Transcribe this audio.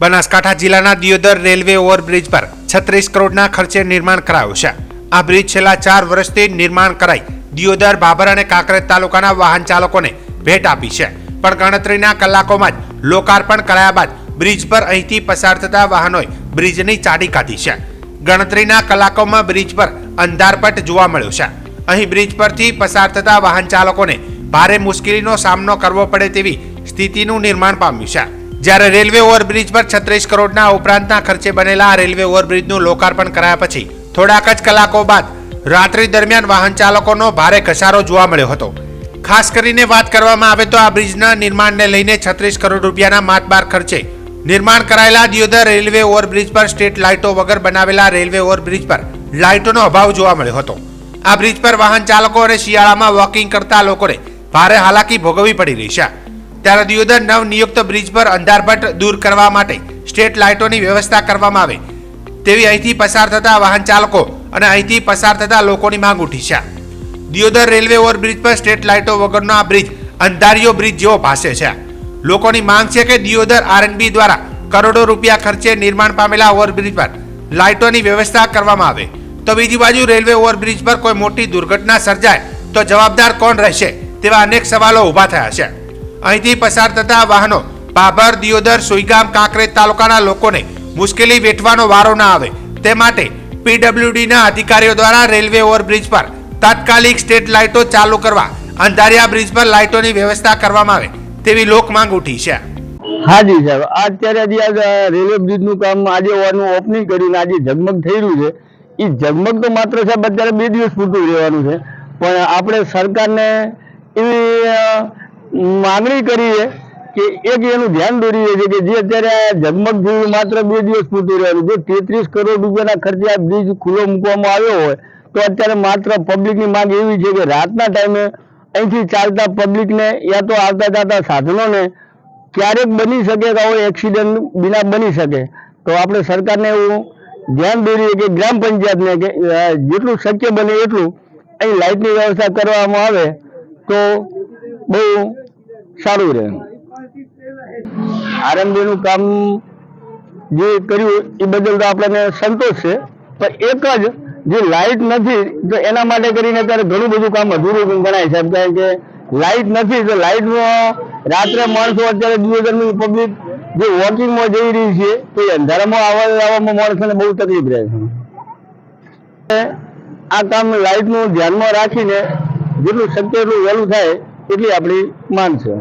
બનાસકાંઠા જિલ્લાના Deodar railway overbridge પર છત્રીસ કરોડના ખર્ચે નિર્માણ કરાયું છે. આ બ્રિજ છેલ્લા ચાર વર્ષથી નિર્માણ કરાઈ દિયોદર, બાબર અને કાંકરેજ તાલુકાના વાહન ચાલકોને ભેટ આપી છે. પણ ગણતરીના કલાકોમાં જ લોકાર્પણ કરાયા બાદ બ્રિજ પર અહીંથી પસાર થતા વાહનોએ બ્રિજની ચાડી કાઢી છે. ગણતરીના કલાકોમાં બ્રિજ પર અંધારપટ જોવા મળ્યો છે. અહીં બ્રિજ પરથી પસાર થતા વાહન ચાલકોને ભારે મુશ્કેલીનો સામનો કરવો પડે તેવી સ્થિતિનું નિર્માણ પામ્યું છે. જ્યારે રેલવે ઓવરબ્રિજ પર છત્રીસ કરોડના ઉપરાંતના ખર્ચે બનેલા આ રેલવે ઓવરબ્રિજનું લોકાર્પણ કરાયા પછી થોડાક જ કલાકો બાદ રાત્રિ દરમિયાન વાહન ચાલકોનો ભારે ઘસારો જોવા મળ્યો હતો. ખાસ કરીને વાત કરવામાં આવે તો આ બ્રિજના નિર્માણને લઈને છત્રીસ કરોડ રૂપિયાના માતબાર ખર્ચે નિર્માણ કરાયેલા દિયોદર રેલવે ઓવરબ્રિજ પર સ્ટ્રીટ લાઇટો વગર બનાવેલા રેલવે ઓવરબ્રિજ પર લાઇટોનો અભાવ જોવા મળ્યો હતો. આ બ્રિજ પર વાહન ચાલકો અને શિયાળામાં વોકિંગ કરતા લોકોને ભારે હાલાકી ભોગવવી પડી રહી છે. ત્યારે દિયોદર નવનિયુક્ત બ્રિજ પર અંધારભટ્ટ દૂર કરવા માટે સ્ટ્રીટ લાઇટોની વ્યવસ્થા કરવામાં આવે. તેવી અહીંથી પસાર થતા વાહન ચાલકો અને અહીંથી પસાર થતા લોકોની માંગ ઉઠી છે. દિયોદર રેલવે ઓવરબ્રિજ પર સ્ટ્રીટ લાઇટો વગરનો આ બ્રિજ અંધારિયો બ્રિજ જેવો ભાસે છે. લોકોની માંગ છે કે દિયોદર આરએનબી દ્વારા કરોડો રૂપિયા ખર્ચે નિર્માણ પામેલા ઓવરબ્રિજ પર લાઇટોની વ્યવસ્થા કરવામાં આવે. તો બીજી બાજુ રેલવે ઓવરબ્રિજ પર કોઈ મોટી દુર્ઘટના સર્જાય તો જવાબદાર કોણ રહેશે તેવા અનેક સવાલો ઊભા થયા છે. અહીંથી પસાર થતા વાહનો બાબર, દિયોદર, સુઈગામ, કાંકરેજ તાલુકાના લોકોને મુશ્કેલી વેઠવાનો વારો ના આવે. તે માટે પીડબ્લ્યુડીના અધિકારીઓ દ્વારા રેલવે ઓવરબ્રિજ પર તાત્કાલિક સ્ટેટ લાઇટો ચાલુ કરવા, અંધારિયા બ્રિજ પર લાઇટોની વ્યવસ્થા કરવામાં આવે તેવી લોક માંગ ઉઠી છે. હાજી સાહેબ, અત્યારે રેલવે બ્રિજનું કામ આજે વાનું ઓપનિંગ કર્યું આજે ઝગમગ થઈ રહ્યું છે. એ ઝગમગ તો માત્ર સાહેબ, અત્યારે બે દિવસ પૂરતું રહેવાનું છે. પણ આપણે સરકારને એવી માંગણી કરી છે કે એક એનું ધ્યાન દોરીએ છે કે જે અત્યારે ઝગમગ થયું માત્ર બે દિવસ પૂરતું રહેલું. જો તેત્રીસ કરોડ રૂપિયાના ખર્ચે આ બ્રિજ ખુલ્લો મૂકવામાં આવ્યો હોય, તો અત્યારે માત્ર પબ્લિકની માંગ એવી છે કે રાતના ટાઈમે અહીંથી ચાલતા પબ્લિકને યા તો આવતા જતા સાધનોને ક્યારેક બની શકે કે આવો એક્સિડન્ટ બિના બની શકે. તો આપણે સરકારને એવું ધ્યાન દોરીએ કે ગ્રામ પંચાયતને કે જેટલું શક્ય બને એટલું અહીં લાઇટની વ્યવસ્થા કરવામાં આવે તો બહુ સારું રહે. આરએમડીનું કામ જે કર્યું એ બદલ તો આપણને સંતોષ છે. પણ એક જ જે લાઇટ નથી, તો એના માટે કરીને અત્યારે ઘણું બધું કામ અધૂરું ગણાય છે. કારણ કે લાઇટ નથી, તો લાઇટનો રાત્રે માણસો અત્યારે દિવસની પબ્લિક જે વોકિંગમાં જઈ રહી છે, તો એ અંધારામાં આવવા આવવામાં માણસોને બહુ તકલીફ રહે છે. આ કામ લાઇટનું ધ્યાનમાં રાખીને જેટલું શક્ય એટલું વહેલું થાય એટલી આપણી માંગ છે.